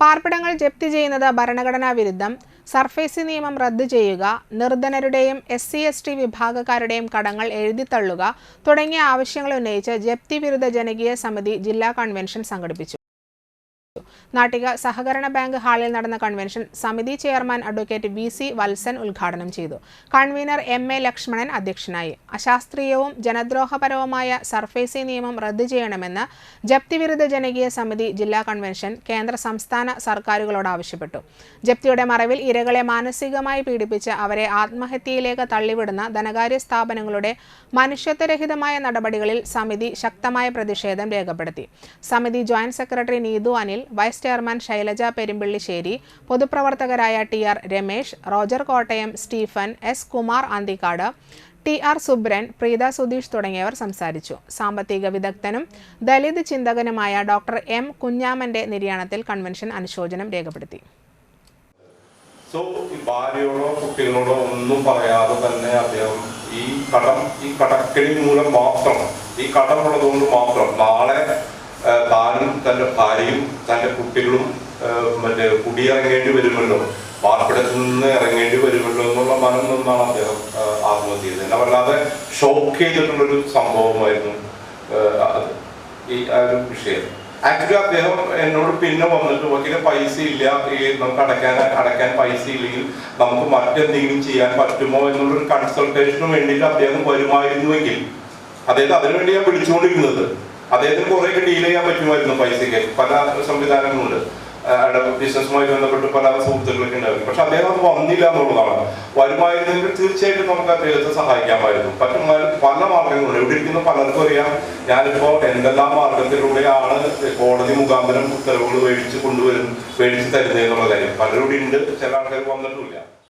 പാർപ്പിടങ്ങൾ ജപ്തി ചെയ്യുന്നത് ഭരണഘടനാ വിരുദ്ധം. സർഫേസ് നിയമം റദ്ദു ചെയ്യുക. നിർധനരുടെയും എസ് സി എസ് ടി വിഭാഗക്കാരുടെയും കടങ്ങൾ എഴുതിത്തള്ളുക തുടങ്ങിയ ആവശ്യങ്ങൾ ഉന്നയിച്ച് ജപ്തി വിരുദ്ധ ജനകീയ സമിതി ജില്ലാ കൺവെൻഷൻ സംഘടിപ്പിച്ചു. നാട്ടിക സഹകരണ ബാങ്ക് ഹാളിൽ നടന്ന കൺവെൻഷൻ സമിതി chairman advocate V C Valsan ഉദ്ഘാടനം ചെയ്തു. കൺവീനർ എം എ ലക്ഷ്മണൻ അധ്യക്ഷനായി. അശാസ്ത്രീയവും ജനദ്രോഹപരവുമായ സർഫേസി നിയമം റദ്ദു ചെയ്യണമെന്ന് ജപ്തി വിരുദ്ധ ജനകീയ സമിതി ജില്ലാ കൺവെൻഷൻ കേന്ദ്ര സംസ്ഥാന സർക്കാരുകളോട് ആവശ്യപ്പെട്ടു. ജപ്തിയുടെ മറവിൽ ഇരകളെ മാനസികമായി പീഡിപ്പിച്ച് അവരെ ആത്മഹത്യയിലേക്ക് തള്ളിവിടുന്ന ധനകാര്യ സ്ഥാപനങ്ങളുടെ മനുഷ്യത്വരഹിതമായ നടപടികളിൽ സമിതി ശക്തമായ പ്രതിഷേധം രേഖപ്പെടുത്തി. സമിതി joint secretary Neethu Anil vice chairman Shailaja Perumpillissery പൊതുപ്രവർത്തകരായ T R Ramesh Roger Kottayam Stephen S Kumar Anthikad T R Subran Preetha Sudheesh തുടങ്ങിയവർ സംസാരിച്ചു. സാമ്പത്തിക വിദഗ്ധനും ദലിത് ചിന്തകനുമായ ഡോക്ടർ എം കുഞ്ഞാമന്റെ നിര്യാണത്തിൽ കൺവെൻഷൻ അനുശോചനം രേഖപ്പെടുത്തി. സോ ഭാര്യയോടോ കുട്ടികളോടോ ഒന്നും പറയാതെ തന്നെ അദ്ദേഹം ഈ കടം ഈ കടക്കണി മൂലം മാത്രം ഈ കടമുള്ളതുകൊണ്ട് മാത്രം നാളെ ആ, താനും തന്റെ ഭാര്യയും തന്റെ കുട്ടികളും മറ്റേ കുടിയിറങ്ങേണ്ടി വരുമല്ലോ? പാർപ്പിടത്തിൽ നിന്ന് ഇറങ്ങേണ്ടി വരുമല്ലോ എന്നുള്ള മനം നിന്നാണ് അദ്ദേഹം ആത്മഹത്യ ചെയ്തത് എന്നെ വല്ലാതെ ഷോക്ക് ചെയ്തിട്ടുള്ളൊരു സംഭവമായിരുന്നു അത്. ഈ ആ ഒരു വിഷയം. ആക്ച്വലി അദ്ദേഹം എന്നോട് പിന്നെ വന്നിട്ട് വക്കീലെ പൈസ ഇല്ല. ഈ നമുക്ക് അടയ്ക്കാൻ അടയ്ക്കാൻ പൈസ ഇല്ലെങ്കിൽ നമുക്ക് മറ്റെന്തെങ്കിലും ചെയ്യാൻ പറ്റുമോ? എന്നുള്ളൊരു കൺസൾട്ടേഷന് വേണ്ടിയിട്ട് അദ്ദേഹം വരുമായിരുന്നുവെങ്കിൽ. അതായത് അതിനുവേണ്ടി ഞാൻ വിളിച്ചുകൊണ്ടിരുന്നത്. അദ്ദേഹത്തിന് കുറേയൊക്കെ ഡീൽ ചെയ്യാൻ പറ്റുമായിരുന്നു പൈസയ്ക്ക്. പല സംവിധാനങ്ങളുണ്ട്. അയാളുടെ ബിസിനസ്സുമായി ബന്ധപ്പെട്ട് പല സുഹൃത്തുക്കളൊക്കെ ഉണ്ടായിരുന്നു. പക്ഷെ അദ്ദേഹം അത് വന്നില്ല എന്നുള്ളതാണ്. വരുമായിരുന്നെങ്കിൽ തീർച്ചയായിട്ടും നമുക്ക് അദ്ദേഹത്തെ സഹായിക്കാമായിരുന്നു. പക്ഷെ പല മാർഗങ്ങളുണ്ട്. ഇവിടെ ഇരിക്കുന്ന പലർക്കും അറിയാം. ഞാനിപ്പോ എന്തെല്ലാം മാർഗത്തിലൂടെയാണ് കോടതി മുഖാന്തരം ഉത്തരവുകൾ മേടിച്ച് കൊണ്ടുവരും മേടിച്ച് തരുന്നത് എന്നുള്ള കാര്യം. പലരും ഉണ്ട്. ചില ആൾക്കാർ വന്നിട്ടുമില്ല.